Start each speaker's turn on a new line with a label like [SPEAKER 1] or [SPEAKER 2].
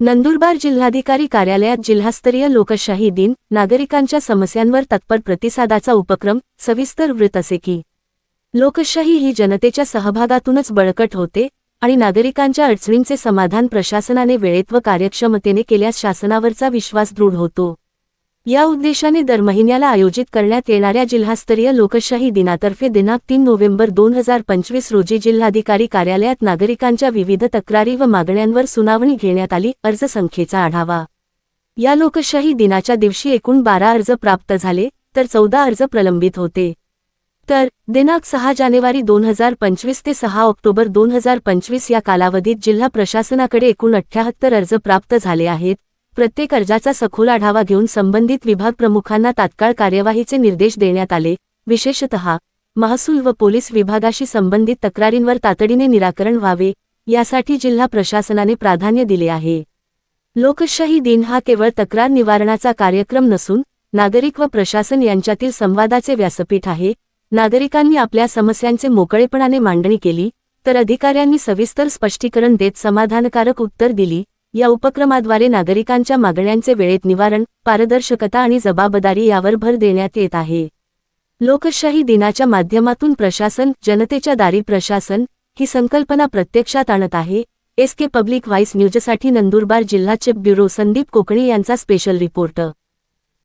[SPEAKER 1] नंदुरबार जिल्हाधिकारी कार्यालयात जिल्हास्तरीय लोकशाही दिन नागरिकांच्या समस्यांवर तत्पर प्रतिसादाचा उपक्रम सविस्तर वृत्त असे की लोकशाही ही जनतेच्या सहभागातूनच बळकट होते आणि नागरिकांच्या अडचणींचे समाधान प्रशासनाने वेळेत व कार्यक्षमतेने केल्यास शासनावरचा विश्वास दृढ होतो. या उद्देशाने दर महिन्याला आयोजित करण्यात येणाऱ्या जिल्हास्तरीय लोकशाही दिनातर्फे दिनांक तीन नोव्हेंबर दोन हजार पंचवीस रोजी जिल्हाधिकारी कार्यालयात नागरिकांच्या विविध तक्रारी व मागण्यांवर सुनावणी घेण्यात आली. अर्ज संख्येचा आढावा. या लोकशाही दिनाच्या दिवशी एकूण बारा अर्ज प्राप्त झाले तर चौदा अर्ज प्रलंबित होते. तर दिनांक सहा जानेवारी दोन हजार पंचवीस ते सहा ऑक्टोबर दोन हजार पंचवीस या कालावधीत जिल्हा प्रशासनाकडे एकूण अठ्ठ्याहत्तर अर्ज प्राप्त झाले आहेत. प्रत्येक अर्जाचा सखोल आढावा घेऊन संबंधित विभाग प्रमुखांना तात्काळ कार्यवाहीचे निर्देश देण्यात आले. विशेषतः महसूल व पोलीस विभागाशी संबंधित तक्रारींवर तातडीने निराकरण व्हावे यासाठी जिल्हा प्रशासनाने प्राधान्य दिले आहे. लोकशाही दिन हा केवळ तक्रार निवारणाचा कार्यक्रम नसून नागरिक व प्रशासन यांच्यातील संवादाचे व्यासपीठ आहे. नागरिकांनी आपल्या समस्यांचे मोकळेपणाने मांडणी केली तर अधिकाऱ्यांनी सविस्तर स्पष्टीकरण देत समाधानकारक उत्तर दिली. या उपक्रमाद्वारे नागरिकांच्या मागण्यांचे वेळेत निवारण पारदर्शकता आणि जबाबदारी यावर भर देण्यात येत आहे. लोकशाही दिनाच्या माध्यमातून प्रशासन जनतेच्या दारी प्रशासन ही संकल्पना प्रत्यक्षात आणत आहे. एस के पब्लिक व्हाईस न्यूजसाठी नंदुरबार जिल्हा चेप ब्युरो संदीप कोकणी यांचा स्पेशल रिपोर्ट.